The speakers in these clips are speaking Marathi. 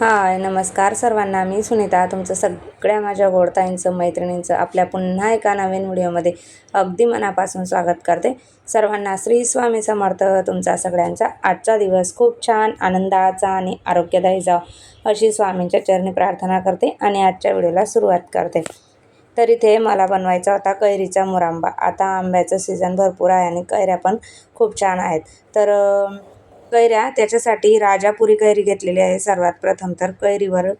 हाय नमस्कार सर्वांना. मी सुनीता तुमचं सगळ्या माझ्या गोडताईंचं मैत्रिणींचं आपल्या पुन्हा एका नवीन व्हिडिओमध्ये अगदी मनापासून स्वागत करते. सर्वांना श्री स्वामी समर्थ. तुमचा सगळ्यांचा आजचा दिवस खूप छान आनंदाचा आणि आरोग्यदायी जावं अशी स्वामींच्या चरणी प्रार्थना करते आणि आजच्या व्हिडिओला सुरुवात करते. तर इथे मला बनवायचा होता कैरीचा मुरांबा. आता आंब्याचं सीझन भरपूर आहे आणि कैऱ्या पण खूप छान आहेत. तर कैऱ्या त्याच्यासाठी राजापुरी कैरी घेतलेली आहे सर्वात प्रथम. तर कैरीवर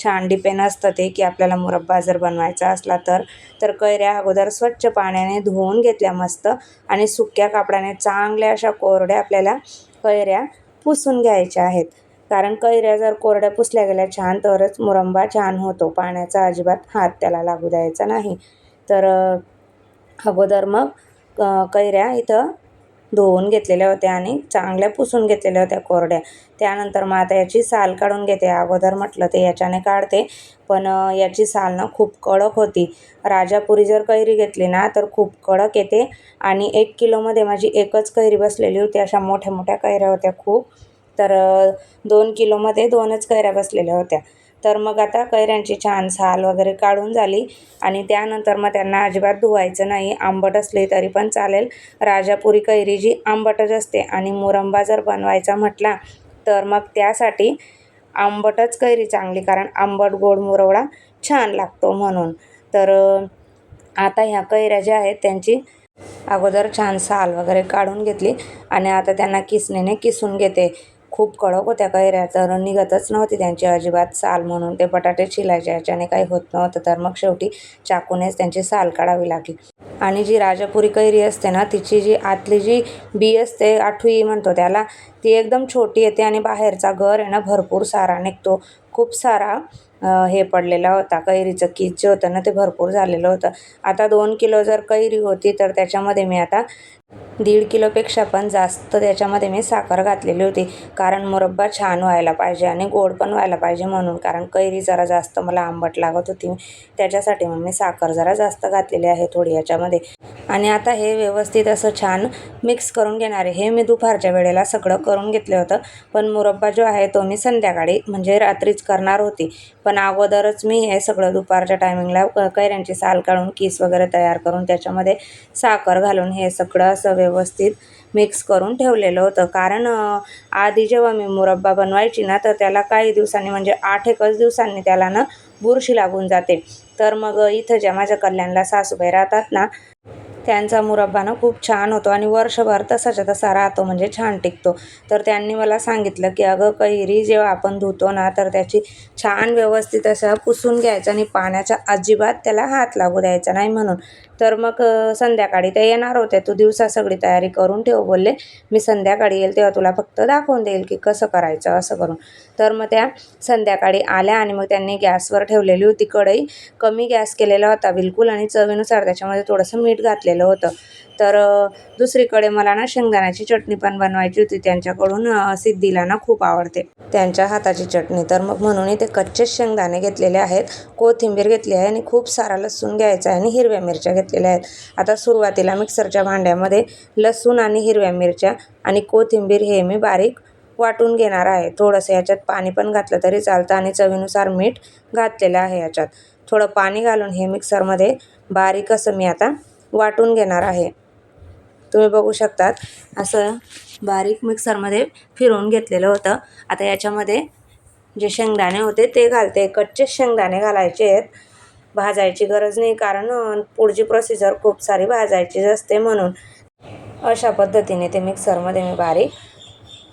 छान डिपेंड असतं ते की आपल्याला मुरब्बा जर बनवायचा असला तर. तर कैऱ्या अगोदर स्वच्छ पाण्याने धुवून घेतल्या मस्त आणि सुक्या कापडाने चांगल्या अशा कोरड्या आपल्याला कैऱ्या पुसून घ्यायच्या आहेत. कारण कैऱ्या जर कोरड्या पुसल्या गेल्या छान तरच मुरंबा छान होतो. पाण्याचा अजिबात हात त्याला लागू द्यायचा नाही. तर अगोदर मग कैऱ्या इथं धुवून घेतलेल्या होत्या आणि चांगल्या पुसून घेतलेल्या होत्या कोरड्या. त्यानंतर मग आता याची साल काढून घेते. अगोदर म्हटलं ते याच्याने काढते पण याची साल ना खूप कडक होती. राजापुरी जर कैरी घेतली ना तर खूप कडक येते आणि एक किलोमध्ये माझी एकच कैरी बसलेली होती. अशा मोठ्या मोठ्या कैऱ्या होत्या खूप. तर दोन किलोमध्ये दोनच कैऱ्या बसलेल्या होत्या. तर मग आता कैऱ्यांची छान साल वगैरे काढून झाली. आणि त्यानंतर मग त्यांना अजिबात धुवायचं नाही. आंबट असले तरी पण चालेल. राजापुरी कैरी जी आंबटच असते आणि मुरंबा जर बनवायचा म्हटला तर मग त्यासाठी आंबटच कैरी चांगली कारण आंबट गोड मुरवडा छान लागतो म्हणून. तर आता ह्या कैऱ्या ज्या आहेत त्यांची अगोदर छान साल वगैरे काढून घेतली आणि आता त्यांना किसणीने किसून घेते. खूप कडक होत्या कैऱ्या तर निघतच नव्हती त्यांची अजिबात साल म्हणून. ते बटाटे शिलायचे याच्याने काही होत नव्हतं. तर मग शेवटी चाकूनेच त्यांची साल काढावी लागली. आणि जी राजापुरी कैरी असते ना तिची जी आतली जी बी असते आठवी म्हणतो त्याला ती एकदम छोटी येते आणि बाहेरचा घर आहे ना भरपूर सारा निघतो. खूप सारा हे पडलेला होता. कैरीचं कीज जे होतं ना ते भरपूर झालेलं होतं. आता दोन किलो जर कैरी होती तर त्याच्यामध्ये मी आता दीड किलोपेक्षा पण जास्त त्याच्यामध्ये मी साखर घातलेली होती. कारण मुरब्बा छान व्हायला पाहिजे आणि गोड पण व्हायला पाहिजे म्हणून. कारण कैरी जरा जास्त मला आंबट लागत होती. त्याच्यासाठी मग मी साखर जरा जास्त घातलेली आहे थोडी याच्यामध्ये. आणि आता हे व्यवस्थित असं छान मिक्स करून घेणार आहे. हे मी दुपारच्या वेळेला सगळं करून घेतलं होतं. पण मुरब्बा जो आहे तो मी संध्याकाळी म्हणजे रात्रीच करणार होती. पण अगोदरच मी हे सगळं दुपारच्या टायमिंगला कैऱ्यांची साल काढून किस वगैरे तयार करून त्याच्यामध्ये साखर घालून हे सगळं असं व्यवस्थित मिक्स करून ठेवलेलं होतं. कारण आधी जेव्हा मी मुरब्बा बनवायची ना तर त्याला काही दिवसांनी म्हणजे आठ एकच दिवसांनी त्याला ना बुरशी लागून जाते. तर मग इथं ज्या माझ्या कल्याणला सासूबाई राहतात ना त्यांचा मुरब्बा ना खूप छान होतो आणि वर्षभर तसाच्या तसा राहतो म्हणजे छान टिकतो. तर त्यांनी मला सांगितलं की अगं कैरी जेव्हा आपण धुतो ना तर त्याची छान व्यवस्थित असं पुसून घ्यायचं आणि पाण्याचा अजिबात त्याला हात लागू द्यायचा नाही म्हणून. तर मग संध्याकाळी ते येणार होते. तू दिवसा सगळी तयारी करून ठेव बोलले. मी संध्याकाळी येईल तेव्हा तुला फक्त दाखवून देईल की कसं करायचं असं करून. तर मग त्या संध्याकाळी आल्या आणि मग त्यांनी गॅसवर ठेवलेली होती कढई. कमी गॅस केलेला होता बिलकुल आणि चवीनुसार त्याच्यामध्ये थोडंसं मीठ घातलेलं होतं. तर दुसरीकडे मला ना शेंगदाण्याची चटणी पण बनवायची होती. त्यांच्याकडून सिद्धीला ना खूप आवडते. त्यांच्या हाताची चटणी. तर मग म्हणून ते कच्चेच शेंगदाणे घेतलेले आहेत. कोथिंबीर घेतली आहे आणि खूप सारा लसूण घ्यायचा आहे आणि हिरव्या मिरच्या घेतलेल्या आहेत. आता सुरुवातीला मिक्सरच्या भांड्यामध्ये लसूण आणि हिरव्या मिरच्या आणि कोथिंबीर हे मी बारीक वाटून घेणार आहे. थोडंसं याच्यात पाणी पण घातलं तरी चालतं आणि चवीनुसार मीठ घातलेलं आहे याच्यात. थोडं पाणी घालून हे मिक्सरमध्ये बारीक असं मी आता वाटून घेणार आहे. तुम्ही बघू शकतात असं बारीक मिक्सरमध्ये फिरवून घेतलेलं होतं. आता याच्यामध्ये जे शेंगदाणे होते ते घालते. कच्चेच शेंगदाणे घालायचे आहेत. भाजायची गरज नाही कारण पुढची प्रोसिजर खूप सारी भाजायची असते म्हणून. अशा पद्धतीने ते मिक्सरमध्ये मी बारीक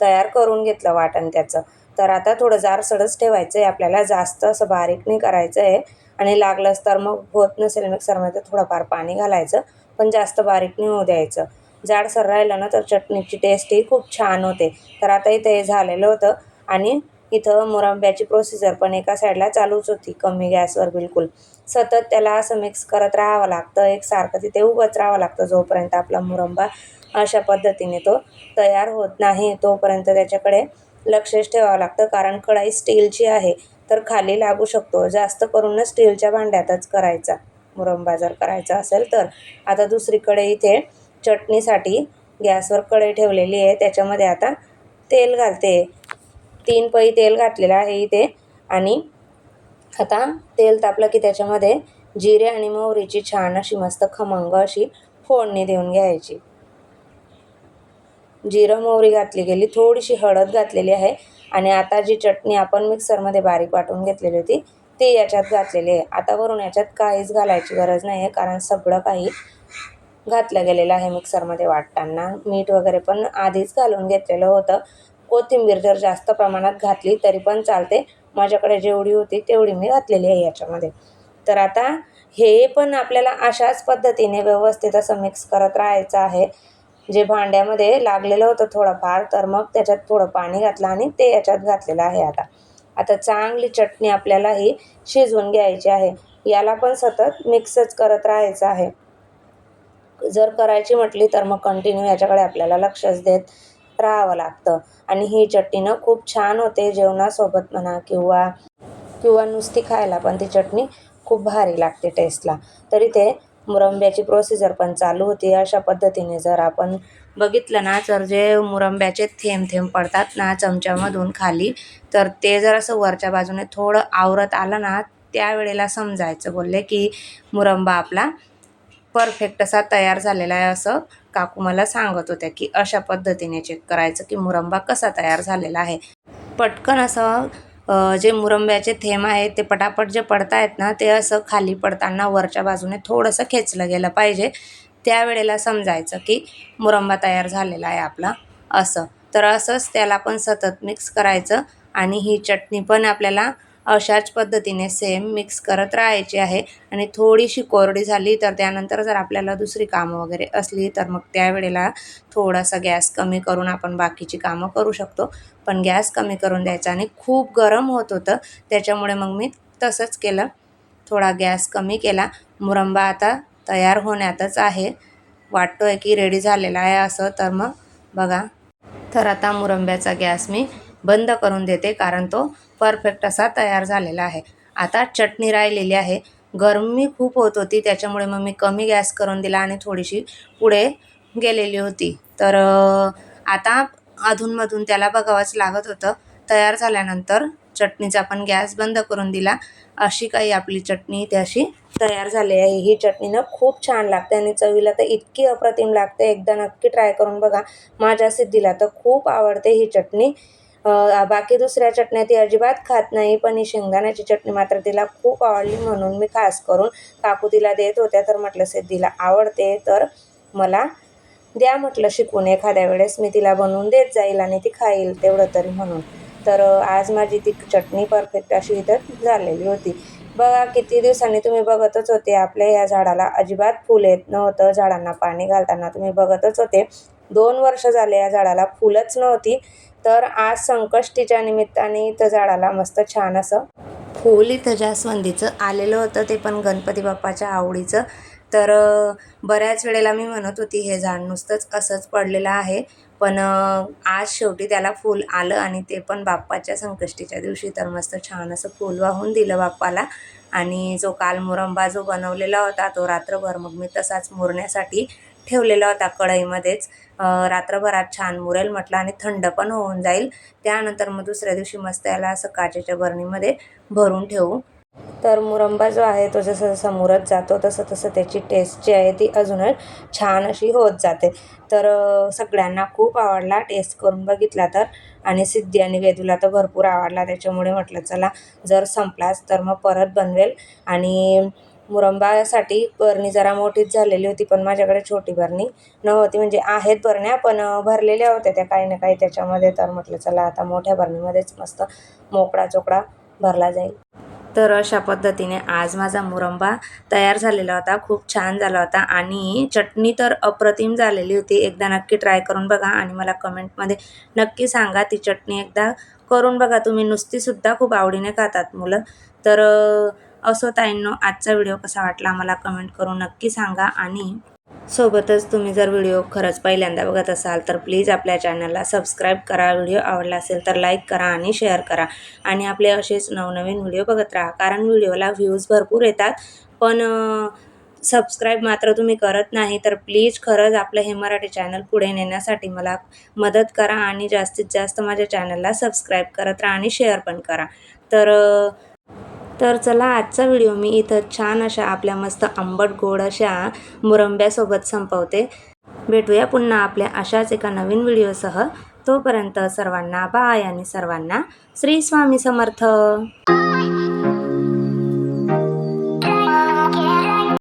तयार करून घेतलं वाटण त्याचं. तर आता थोडं जारसडच ठेवायचं आहे आपल्याला जास्त असं बारीक नाही करायचं आहे आणि लागलंच तर मग होत नसेल मिक्सरमध्ये तर थोडंफार पाणी घालायचं पण जास्त बारीक नाही होऊ द्यायचं. जाडसर राहिलं ना तर चटणीची टेस्टही खूप छान होते. तर आता इथे हे झालेलं होतं आणि इथं मुरंब्याची प्रोसिजर पण एका साईडला चालूच होती कमी गॅसवर बिलकुल. सतत त्याला असं मिक्स करत राहावं लागतं एकसारखं तिथे उभंच राहावं लागतं जोपर्यंत आपला मुरंबा अशा पद्धतीने तो तयार होत नाही तोपर्यंत त्याच्याकडे लक्षच ठेवावं लागतं कारण कढाई स्टीलची आहे. तर खाली लागू शकतो. जास्त करून स्टीलच्या भांड्यातच करायचा. मुरंबा जर करायचा असेल तर. आता दुसरीकडे इथे चटणीसाठी गॅसवर कढई ठेवलेली आहे. त्याच्यामध्ये आता तेल घालते. तीन पई तेल घातलेलं आहे इथे. आणि आता तेल तापलं की त्याच्यामध्ये जिरे आणि मोहरीची छान अशी मस्त खमंग अशी फोडणी देऊन घ्यायची. जिरं मोहरी घातली गेली. थोडीशी हळद घातलेली आहे. आणि आता जी चटणी आपण मिक्सरमध्ये बारीक वाटून घेतलेली होती ती याच्यात घातलेली आहे. आता वरून याच्यात काहीच घालायची गरज नाही आहे कारण सगळं काही घातलं गेलेलं आहे मिक्सरमध्ये वाटताना. मीठ वगैरे पण आधीच घालून घेतलेलं होतं. कोथिंबीर जर जास्त प्रमाणात घातली तरी पण चालते. माझ्याकडे जेवढी होती तेवढी मी घातलेली आहे याच्यामध्ये. तर आता हे पण आपल्याला अशाच पद्धतीने व्यवस्थित असं मिक्स करत राहायचं आहे. जे भांड्यामध्ये लागलेलं होतं थोडंफार तर मग त्याच्यात थोडं पाणी घातलं आणि ते याच्यात घातलेलं आहे आता. आता चांगली चटणी आपल्याला ही शिजवून घ्यायची आहे. याला पण सतत मिक्सच करत राहायचं आहे. जर करायची म्हटली तर मग कंटिन्यू याच्याकडे आपल्याला लक्षच देत राहावं लागतं. आणि ही चटणी ना खूप छान होते जेवणासोबत म्हणा किंवा किंवा नुसती खायला पण ती चटणी खूप भारी लागते टेस्टला तरी ते मुरंब्याची प्रोसिजर पण चालू होती. अशा पद्धतीने जर आपण बघितलं ना तर जे मुरंब्याचे थेंब थेंब पडतात ना चमच्यामधून खाली तर ते जर असं वरच्या बाजूने थोडं आवरत आलं ना त्यावेळेला समजायचं बोलले की मुरंबा आपला परफेक्ट असा तयार झालेला आहे असं काकू मला सांगत होत्या की अशा पद्धतीने चेक करायचं की मुरंबा कसा तयार झालेला आहे. पटकन असं जे मुरंब्याचे थेंब आहेत ते पटापट जे पडतायत ना ते असं खाली पडताना वरच्या बाजूने थोडंसं खेचलं गेलं पाहिजे. त्यावेळेला समजायचं की मुरंबा तयार झालेला आहे आपला असं. तर असंच त्याला पण सतत मिक्स करायचं आणि ही चटणी पण आपल्याला अशाच पद्धतीने सेम मिक्स करत राहायची आहे. आणि थोडीशी कोरडी झाली तर त्यानंतर जर आपल्याला दुसरी कामं वगैरे असली तर मग त्यावेळेला थोडासा गॅस कमी करून आपण बाकीची कामं करू शकतो. पण गॅस कमी करून द्यायचा आणि खूप गरम होत होतं. त्याच्यामुळे मग मी तसंच केलं. थोडा गॅस कमी केला. मुरंबा आता तयार होण्यातच आहे. वाटतो आहे की रेडी झालेला आहे असं तर मग बघा. तर आता मुरंब्याचा गॅस मी बंद करून देते कारण तो परफेक्ट असा तयार झालेला आहे. आता चटणी राहिलेली आहे. गरमी खूप होत होती त्याच्यामुळे मग मी कमी गॅस करून दिला आणि थोडीशी पुढे गेलेली होती. तर आता अधूनमधून त्याला बघावंच लागत होतं. तयार झाल्यानंतर चटणीचा पण गॅस बंद करून दिला. अशी काही आपली चटणी त्याशी तयार झाली आहे. ही चटणी ना खूप छान लागते आणि चवीला तर इतकी अप्रतिम लागते. एकदा नक्की ट्राय करून बघा. माझ्या सिद्धीला तर खूप आवडते ही चटणी. बाकी दुसऱ्या चटण्या ती अजिबात खात नाही पण ही शेंगदाण्याची चटणी मात्र तिला खूप आवडली म्हणून मी खास करून काकू तिला देत होत्या तर म्हटलं सिद्धीला आवडते तर मला द्या म्हटलं शिकून एखाद्या वेळेस मी तिला बनवून देत जाईल आणि ती खाईल तेवढं तरी म्हणून. तर आज माझी ती चटणी परफेक्ट अशी इथं झालेली होती. बघा किती दिवसांनी तुम्ही बघतच होते आपल्या ह्या झाडाला अजिबात फुल येत नव्हतं झाडांना पाणी घालताना तुम्ही बघतच होते. दोन वर्ष झाले या झाडाला फुलंच नव्हती. तर आज संकष्टीच्या निमित्ताने इथं झाडाला मस्त छान असं फूल इथं जास्वंदीचं आलेलं होतं ते पण गणपती बाप्पाच्या आवडीचं. तर बऱ्याच वेळेला मी म्हणत होती हे झाड नुसतंच असंच पडलेलं आहे. पण आज शेवटी त्याला फूल आलं आणि ते पण बाप्पाच्या संकष्टीच्या दिवशी तर मस्त छान असं फूल वाहून दिलं बाप्पाला. आणि जो काल मुरंबा जो बनवलेला होता तो रात्रभर मग मी तसाच मुरण्यासाठी ठेवलेला होता कढईमध्येच. रात्रभरात छान मुरेल म्हटलं आणि थंड पण होऊन जाईल. त्यानंतर मग दुसऱ्या दिवशी मस्त याला असं काचेच्या बरणीमध्ये भरून ठेवू. तर मुरंबा जो आहे तो जसं जसा मुरत जातो तसं तसं त्याची टेस्ट जी आहे ती अजूनच छान अशी होत जाते. तर सगळ्यांना खूप आवडला टेस्ट करून बघितला तर. आणि सिद्धी आणि वेदूला तर भरपूर आवडला त्याच्यामुळे म्हटलं चला जर संपलाच तर मग परत बनवेल. आणि मुरंबासाठी बरणी जरा मोठीच झालेली होती पण माझ्याकडे छोटी बरणी नव्हती. म्हणजे आहेत बरण्या पण भरलेल्या होत्या त्या काही ना काही त्याच्यामध्ये. तर म्हटलं चला आता मोठ्या बरणीमध्येच मस्त मोकळा चोकळा भरला जाईल. तर अशा पद्धतीने आज माझा मुरंबा तयार झालेला होता खूप छान झाला होता. आणि चटणी तर अप्रतिम झालेली होती. एकदा नक्की ट्राय करून बघा आणि मला कमेंटमध्ये नक्की सांगा ती चटणी एकदा करून बघा. तुम्ही नुसतीसुद्धा खूप आवडीने खातात मुलं. तर असो ताईंनो आजचा व्हिडिओ कसा वाटला मला कमेंट करून नक्की सांगा आणि सोबतच तुम्ही जर व्हिडिओ खरंच पहिल्यांदा बघत असाल तर प्लीज आपल्या चॅनलला सबस्क्राईब करा. व्हिडिओ आवडला असेल तर लाईक करा आणि शेअर करा. आणि आपले असेच नवनवीन व्हिडिओ बघत राहा कारण व्हिडिओला व्ह्यूज भरपूर येतात. पण सबस्क्राईब मात्र तुम्ही करत नाही तर प्लीज खरंच आपलं हे मराठी चॅनल पुढे नेण्यासाठी मला मदत करा आणि जास्तीत जास्त माझ्या चॅनलला सबस्क्राईब करत राहा आणि शेअर पण करा. तर तर चला आजचा व्हिडिओ मी इथं छान अशा आपल्या मस्त आंबट गोड अशा मुरंब्यासोबत संपवते. भेटूया पुन्हा आपल्या अशाच एका नवीन व्हिडिओसह. तोपर्यंत सर्वांना बाय आणि सर्वांना श्री स्वामी समर्थ.